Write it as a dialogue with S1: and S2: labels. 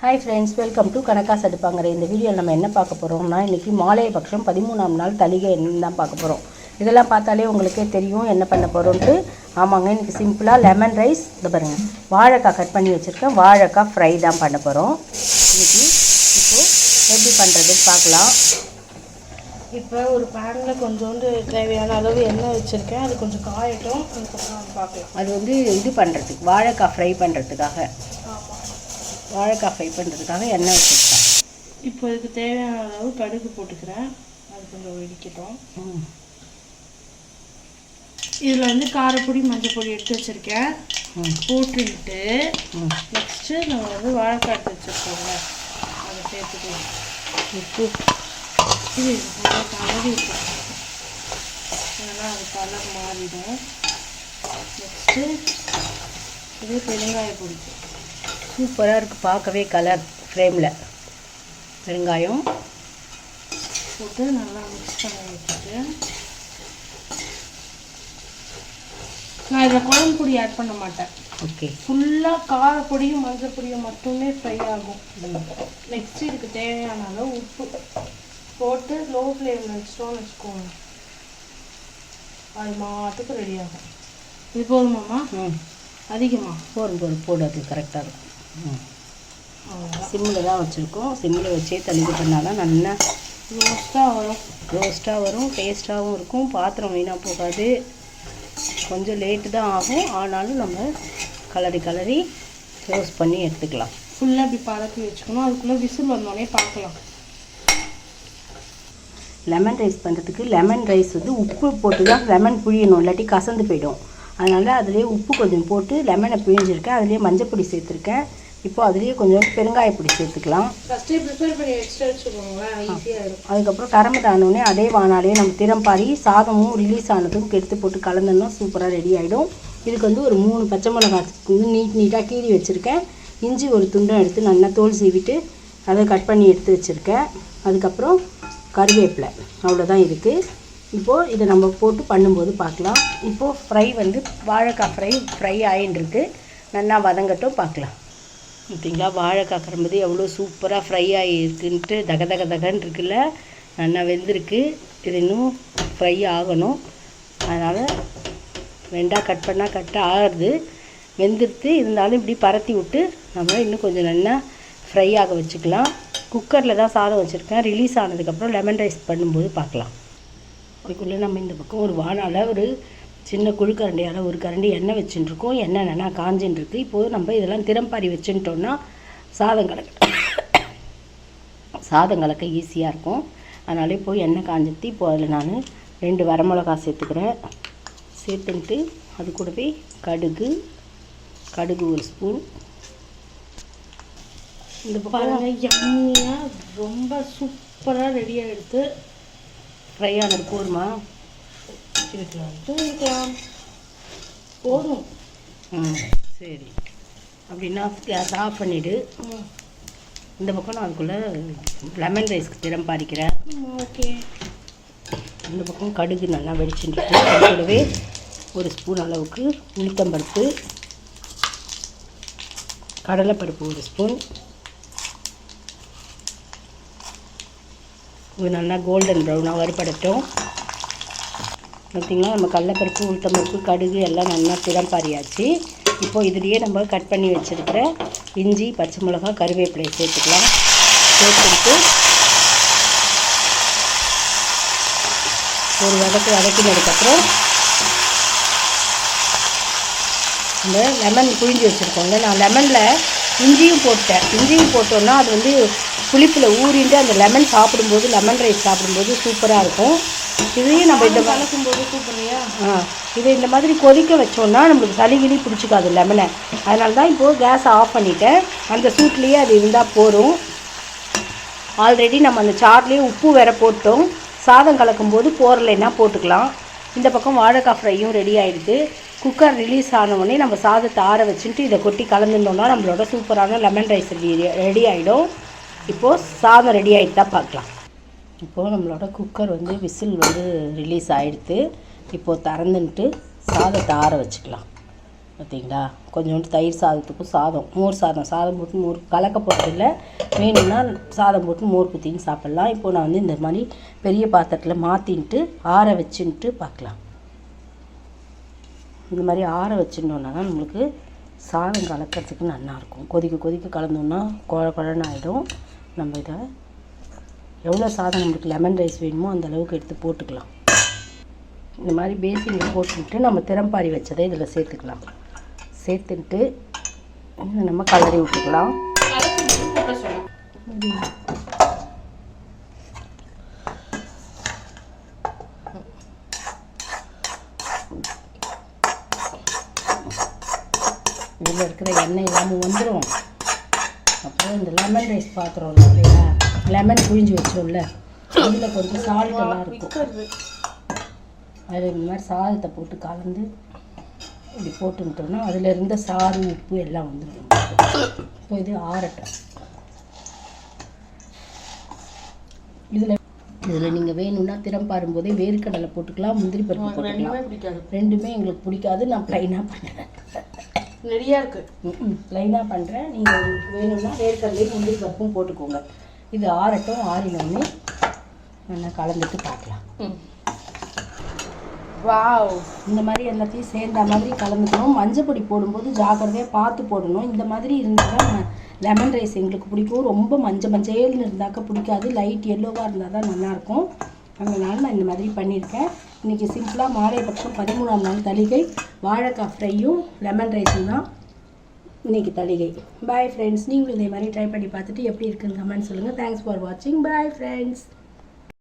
S1: Hi friends welcome to கணக்காஸ் அடுப்பாங்கிற இந்த வீடியோவில் நம்ம என்ன பார்க்க போகிறோம்னா இன்றைக்கி மாலைய பட்சம் பதிமூணாம் நாள் தலிகை என்னன்னு தான் பார்க்க போகிறோம் இதெல்லாம் பார்த்தாலே உங்களுக்கே தெரியும் என்ன பண்ண போகிறோன்ட்டு ஆமாங்க இன்றைக்கி சிம்பிளாக லெமன் ரைஸ் இதை பாருங்கள் வாழைக்காய் கட் பண்ணி வச்சுருக்கேன். வாழைக்காய் ஃப்ரை தான் பண்ண போகிறோம் இன்றைக்கி இப்போது எப்படி பண்ணுறதுன்னு பார்க்கலாம்.
S2: இப்போ ஒரு பேனில் கொஞ்சோண்டு தேவையான அளவு எண்ணெய் வச்சுருக்கேன். அது கொஞ்சம் காயட்டும். அதுக்கப்புறம் அது பார்க்கலாம்.
S1: அது வந்து இது பண்ணுறதுக்கு வாழைக்காய் ஃப்ரை பண்ணுறதுக்காக வாழைக்காய் ஃப்ரை பண்ணுறதுக்காக எண்ணெய் வச்சுருக்கேன்.
S2: இப்போ இதுக்கு தேவையான அளவு கடுகு போட்டுக்கிறேன். அது கொஞ்சம் வெடிக்கட்டும். இதில் வந்து காரப்பொடி மஞ்சள் பொடி எடுத்து வச்சுருக்கேன். போட்டுட்டு நெக்ஸ்ட்டு நம்ம வந்து வாழைக்காய் எடுத்து வச்சுருக்கோங்க அதை சேர்த்துக்கலாம்.
S1: உப்பு.
S2: இது கலரி இல்லைன்னா அது கலர் மாறிடும். நெக்ஸ்ட்டு இது பெருங்காய பொடி.
S1: சூப்பராக இருக்குது பார்க்கவே கலர் ஃப்ரேமில் வெங்காயம்.
S2: போட்டு நல்லா மிக்ஸ் பண்ணி வச்சுட்டு. நான் இதில் குழம்பு பொடி ஆட் பண்ண மாட்டேன்.
S1: ஓகே
S2: ஃபுல்லாக காரப்பொடியும் மஞ்சள் பொடியும் மட்டுமே ஃப்ரை ஆகும். நெக்ஸ்ட் இதுக்கு தேவையான அளவு உப்பு. போட்டு லோ ஃப்ளேமில் வச்சிட்டோம்னு வச்சுக்கோங்க. அது மாட்டுக்கு ரெடி ஆகும். இது போதுமாம்மா?
S1: ம்.
S2: அதிகமா?
S1: போதும் போதும். போடு அது கரெக்டாக இருக்கும். சிம்மில் தான் வச்சுருக்கோம். சிம்மில் வச்சே தள்ளிக்கிட்டோம்னா தான் நல்லா
S2: ரோஸ்ட்டாக வரும்.
S1: ரோஸ்ட்டாக வரும் டேஸ்ட்டாகவும் இருக்கும். பாத்திரம் வீணாக போகாது. கொஞ்சம் லேட்டு தான் ஆகும். ஆனாலும் நம்ம கலரி கலரி ரோஸ்ட் பண்ணி எடுத்துக்கலாம்.
S2: ஃபுல்லாக இப்படி பழக்கி வச்சுக்கணும். அதுக்குள்ளே விசில் வந்தோடனே பார்க்கலாம்.
S1: லெமன் ரைஸ் பண்ணுறதுக்கு லெமன் ரைஸ் வந்து உப்பு போட்டு தான் லெமன் புழியணும். இல்லாட்டி கசந்து போயிடும். அதனால் அதிலே உப்பு கொஞ்சம் போட்டு லெமனை பிழிஞ்சிருக்கேன். அதுலேயே மஞ்சள் பொடி சேர்த்துருக்கேன். இப்போ அதுலேயே கொஞ்சம் பெருங்காய பொடி சேர்த்துக்கலாம்.
S2: ஃபஸ்ட்டே ப்ரிப்பேர் பண்ணி வச்சுட்டு வச்சுக்கோங்களேன் ஈஸியாக இருக்கும்.
S1: அதுக்கப்புறம் கரம்பு ஆனோடனே அதே வானாலே நம்ம திறம்பாரி சாதமும் ரிலீஸ் ஆனதும் எடுத்து போட்டு கலந்தோம்னா சூப்பராக ரெடி ஆகிடும் இதுக்கு வந்து ஒரு மூணு பச்சை மிளகாய் வந்து நீட் நீட்டாக கீறி வச்சுருக்கேன். இஞ்சி ஒரு துண்டம் எடுத்து நல்லா தோல் சீவிட்டு அதை கட் பண்ணி எடுத்து வச்சுருக்கேன். அதுக்கப்புறம் கருவேப்பிலை அவ்வளோதான் இருக்குது இப்போது இதை நம்ம போட்டு பண்ணும்போது பார்க்கலாம். இப்போது ஃப்ரை வந்து வாழைக்காய் ஃப்ரை ஃப்ரை ஆகின்னு நல்லா வதங்கட்டும் பார்க்கலாம். பார்த்தீங்களா வாழைக்காய் கரும்பு எவ்வளோ சூப்பராக ஃப்ரை ஆகியிருக்குன்ட்டு தக தக தகன்னு இருக்குல்ல நல்லா வெந்திருக்கு. இது இன்னும் ஃப்ரை ஆகணும். அதனால் ரெண்டாக கட் பண்ணால் கட் ஆகுது வெந்துடுத்து இருந்தாலும் இப்படி பரத்தி விட்டு நம்ம இன்னும் கொஞ்சம் நல்லா ஃப்ரை ஆக வச்சுக்கலாம். குக்கரில் தான் சாதம் வச்சுருக்கேன். ரிலீஸ் ஆனதுக்கப்புறம் லெமன் ரைஸ் பண்ணும்போது பார்க்கலாம். அதுக்குள்ளே நம்ம இந்த பக்கம் ஒரு வாழை ஒரு சின்ன குழுக்கரண்டியால் ஒரு கரண்டி எண்ணெய் வச்சுட்டு இருக்கோம் எண்ணெய் நல்லா காஞ்சின்னு இருக்கு இப்போது நம்ம இதெல்லாம் திறம்பாரி வச்சுட்டோம்னா சாதம் கலக்க. சாதம் கலக்க ஈஸியாக இருக்கும். அதனால இப்போ எண்ணெய் காஞ்சிட்டு இப்போ அதில் நான் ரெண்டு வரமிளகா சேர்த்துக்கிறேன். சேர்த்துன்ட்டு அது கூடவே கடுகு கடுகு ஒரு ஸ்பூன். இந்த பக்கம்
S2: பாருங்க யம்மியாக ரொம்ப சூப்பராக ரெடி ஆகிடுது
S1: ஃப்ரை ஆனது போருமா
S2: இருக்கலாம் இருக்கலாம் போதும்.
S1: ம் சரி. அப்படின்னா கேஸ் ஆஃப் பண்ணிவிடு இந்த பக்கம் நான் அதுக்குள்ளே லெமன் ரைஸ்க்கு திறம் பாரிக்கிறேன்
S2: ஓகே.
S1: இந்த பக்கம் கடுகு நல்லா வெடிச்சுட்டு கூடவே ஒரு ஸ்பூன் அளவுக்கு உளுத்தம்பருப்பு கடலைப்பருப்பு ஒரு ஸ்பூன் இது நல்லா கோல்டன் ப்ரௌனாக வறுபடட்டும். பார்த்திங்களா நம்ம கடலைப்பருப்பு உளுத்தம்பருப்பு கடுகு எல்லாம் நல்லா திறம் இப்போது இப்போ இதுலேயே நம்ம கட் பண்ணி வச்சுருக்கிற இஞ்சி பச்சை மிளகா கருவேப்பிலையை சேர்த்துக்கலாம். சேர்த்துட்டு ஒரு வதக்கு வதக்கினதுக்கப்புறம் இந்த லெமன் புழிஞ்சு வச்சுருக்கோம்ல. நான் லெமனில் இஞ்சியும் போட்டேன் இஞ்சியும் போட்டோன்னா அது வந்து புளிப்பில் ஊறிண்டு அந்த லெமன் சாப்பிடும்போது லெமன் ரைஸ் சாப்பிடும்போது சூப்பராக இருக்கும். இதையும் நம்ம இந்த மா-
S2: கலக்கும்போது சூப்பரையா
S1: ஆ இதை இந்த மாதிரி கொதிக்க வச்சோம்னா நம்மளுக்கு சளி கிளி பிடிச்சிக்காது லெமனை அதனால தான் இப்போது கேஸை ஆஃப் பண்ணிட்டேன். அந்த சூட்லேயே அது இருந்தால் போதும். ஆல்ரெடி நம்ம அந்த சார்லேயே உப்பு வேற போட்டோம். சாதம் கலக்கும்போது போரலைன்னா போட்டுக்கலாம். இந்த பக்கம் வாழைக்காய் ஃப்ரையும் ரெடி ஆயிடுது. குக்கர் ரிலீஸ் ஆன உடனே நம்ம சாதத்தை ஆற வச்சுட்டு இதை கொட்டி கலந்துட்டோம்னா நம்மளோட சூப்பரான லெமன் ரைஸ் ரெடி ஆகிடும் இப்போது சாதம் ரெடி ஆகிட்டு தான் பார்க்கலாம். இப்போது நம்மளோட குக்கர் வந்து விசில் வந்து ரிலீஸ் ஆகிடுத்து இப்போது திறந்துன்ட்டு சாதத்தை ஆற வச்சுக்கலாம். பார்த்தீங்களா? கொஞ்சோண்டு தயிர் சாதத்துக்கும் சாதம் மோர் சாதம் சாதம் போட்டு மோர் கலக்க போகிறதில்ல வேணும்னா சாதம் போட்டு மோர் குத்தின்னு சாப்பிட்லாம். இப்போ நான் வந்து இந்த மாதிரி பெரிய பாத்திரத்தில் மாற்றின்ட்டு ஆற வச்சுன்ட்டு பார்க்கலாம். இந்த மாதிரி ஆற வச்சுட்டோன்னா தான் நம்மளுக்கு சாதம் கலக்கிறதுக்கு நல்லாயிருக்கும் கொதிக்க கொதிக்க கலந்தோன்னா குழ குழன்னு ஆகிடும் நம்ம இதை எவ்வளோ சாதம் நம்மளுக்கு லெமன் ரைஸ் வேணுமோ அந்த அளவுக்கு எடுத்து போட்டுக்கலாம். இந்த மாதிரி பேசினில் போட்டுக்கிட்டு நம்ம திறம்பாரி வச்சதை இதில் சேர்த்துக்கலாம். சேர்த்துட்டு நம்ம கலரி விட்டுக்கலாம். இதில் இருக்கிற எண்ணெய் இல்லாமல் வந்துடும் அப்புறம் இந்த லெமன் ரைஸ் பாத்திரம் இல்லையா? லெமன் புழிஞ்சு வச்சோம்ல அதில் கொஞ்சம் சால்ட் எல்லாம் இருக்கும். அதில் இந்த மாதிரி சாதத்தை போட்டு கலந்து இப்படி போட்டுக்கிட்டோம்னா அதில் இருந்த சாறு உப்பு எல்லாம் வந்துடும் இப்போ இது ஆறட்டும். இதில் இதில் நீங்கள் வேணும்னா திறம் பாரும்போதே வேர்க்கடலை போட்டுக்கலாம் முந்திரி பருப்பு போட்டுக்கலாம்.
S2: பிடிக்காது.
S1: ரெண்டுமே எங்களுக்கு பிடிக்காது. நான் ப்ளைனாக பண்ணுறேன்
S2: நிறையா இருக்கு.
S1: ப்ளைனாக பண்ணுறேன் நீங்கள் வேணும்னா வேர்க்கடலையும் முந்திரி பருப்பும் போட்டுக்கோங்க. இது ஆறட்டும் ஆறினோடனே நல்லா கலந்துட்டு பார்க்கலாம்.
S2: வாவ்.
S1: இந்த மாதிரி எல்லாத்தையும் சேர்ந்த மாதிரி கலந்துக்கணும். மஞ்சள் பொடி போடும்போது ஜாக்கிரதையாக பார்த்து போடணும். இந்த மாதிரி இருந்தால் தான் லெமன் ரைஸ் எங்களுக்கு பிடிக்கும். ரொம்ப மஞ்சள் மஞ்சள்னு இருந்தாக்க பிடிக்காது. லைட் எல்லோவாக இருந்தால் தான் நல்லாயிருக்கும். அதனால நான் இந்த மாதிரி பண்ணியிருக்கேன். இன்றைக்கி சிம்பிளாக மாலை பட்சம் பதிமூணாம் நாள் தளிகை. வாழைக்காய் ஃப்ரையும் லெமன் ரைஸும் தான். இன்றைக்கி தளிகை. பாய் ஃப்ரெண்ட்ஸ் நீங்களும் இதே மாதிரி ட்ரை பண்ணி பார்த்துட்டு எப்படி இருக்குன்னு கமெண்ட் சொல்லுங்கள் தேங்க்ஸ் ஃபார் வாட்சிங் பாய் ஃப்ரெண்ட்ஸ்